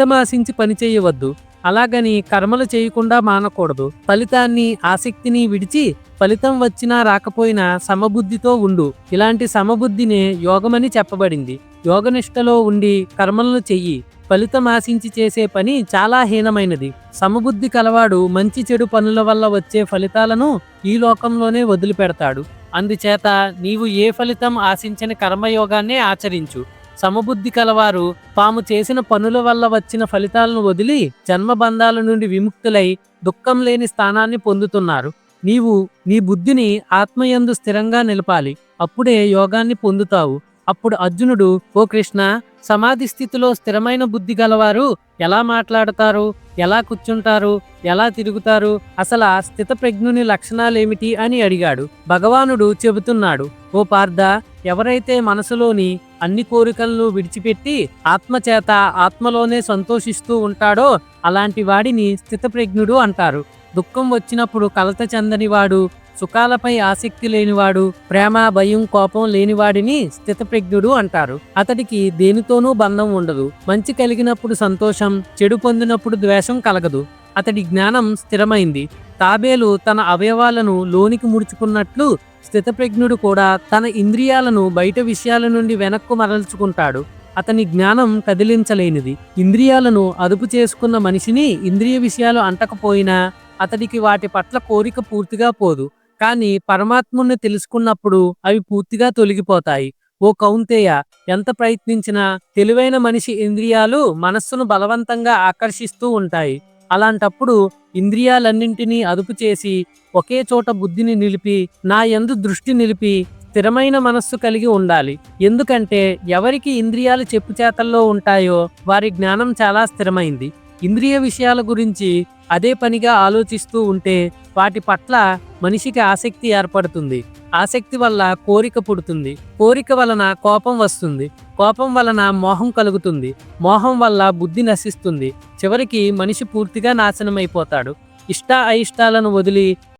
ఫలితం ఆశించి పని చేయవద్దు. అలాగని కర్మలు చేయకుండా మానకూడదు. ఫలితాన్ని ఆసక్తిని విడిచి ఫలితం వచ్చినా రాకపోయినా సమబుద్ధితో ఉండు. ఇలాంటి సమబుద్ధినే యోగమని చెప్పబడింది. యోగనిష్టలో ఉండి కర్మలను చెయ్యి. ఫలితం ఆశించి చేసే పని చాలా హీనమైనది. సమబుద్ధి కలవాడు మంచి చెడు పనుల వల్ల వచ్చే ఫలితాలను ఈ లోకంలోనే వదిలిపెడతాడు. అందుచేత నీవు ఏ ఫలితం ఆశించని కర్మయోగాన్నే ఆచరించు. సమబుద్ధి కలవారు. తాము చేసిన పనుల వల్ల వచ్చిన ఫలితాలను వదిలి జన్మబంధాల నుండి విముక్తులై దుఃఖం లేని స్థానాన్ని పొందుతున్నారు. నీవు నీ బుద్ధిని ఆత్మయందు స్థిరంగా నిలపాలి. అప్పుడే యోగాన్ని పొందుతావు. అప్పుడు అర్జునుడు ఓ కృష్ణ సమాధి స్థితిలో స్థిరమైన బుద్ధి గలవారు ఎలా మాట్లాడతారు? ఎలా కూర్చుంటారు? ఎలా తిరుగుతారు? అసలు ఆ స్థితప్రజ్ఞుని లక్షణాలేమిటి? అని అడిగాడు. భగవానుడు చెబుతున్నాడు ఓ పార్థ ఎవరైతే మనసులోని అన్ని కోరికలను విడిచిపెట్టి ఆత్మచేత ఆత్మలోనే సంతోషిస్తూ ఉంటాడో అలాంటి వాడిని స్థితప్రజ్ఞుడు అంటారు. దుఃఖం వచ్చినప్పుడు కలత చెందనివాడు సుఖాలపై ఆసక్తి లేనివాడు ప్రేమ భయం కోపం లేనివాడిని స్థితప్రజ్ఞుడు అంటారు. అతడికి దేనితోనూ బంధం ఉండదు. మంచి కలిగినప్పుడు సంతోషం చెడు పొందినప్పుడు ద్వేషం కలగదు. అతడి జ్ఞానం స్థిరమైంది. తాబేలు తన అవయవాలను లోనికి ముడుచుకున్నట్లు స్థితప్రజ్ఞుడు కూడా తన ఇంద్రియాలను బయట విషయాల నుండి వెనక్కు మరల్చుకుంటాడు. అతని జ్ఞానం కదిలించలేనిది. ఇంద్రియాలను అదుపు చేసుకున్న మనిషిని ఇంద్రియ విషయాలు అంటకపోయినా అతడికి వాటి పట్ల కోరిక పూర్తిగా పోదు. కానీ పరమాత్ముని తెలుసుకున్నప్పుడు అవి పూర్తిగా తొలగిపోతాయి. ఓ కౌంతేయ ఎంత ప్రయత్నించినా తెలివైన మనిషి ఇంద్రియాలు మనస్సును బలవంతంగా ఆకర్షిస్తూ ఉంటాయి. అలాంటప్పుడు ఇంద్రియాలన్నింటినీ అదుపు చేసి ఒకే చోట బుద్ధిని నిలిపి నా యందు దృష్టి నిలిపి స్థిరమైన మనస్సు కలిగి ఉండాలి. ఎందుకంటే ఎవరికి ఇంద్రియాలు చెప్పుచేతల్లో ఉంటాయో వారి జ్ఞానం చాలా స్థిరమైంది. ఇంద్రియ విషయాల గురించి అదే పనిగా ఆలోచిస్తూ ఉంటే వాటి పట్ల మనిషికి ఆసక్తి ఏర్పడుతుంది. ఆసక్తి వల్ల కోరిక పుడుతుంది. కోరిక వలన కోపం వస్తుంది. కోపం వలన మోహం కలుగుతుంది. మోహం వల్ల బుద్ధి నశిస్తుంది. చివరికి మనిషి పూర్తిగా నాశనమైపోతాడు. ఇష్ట అయిష్టాలను వదిలి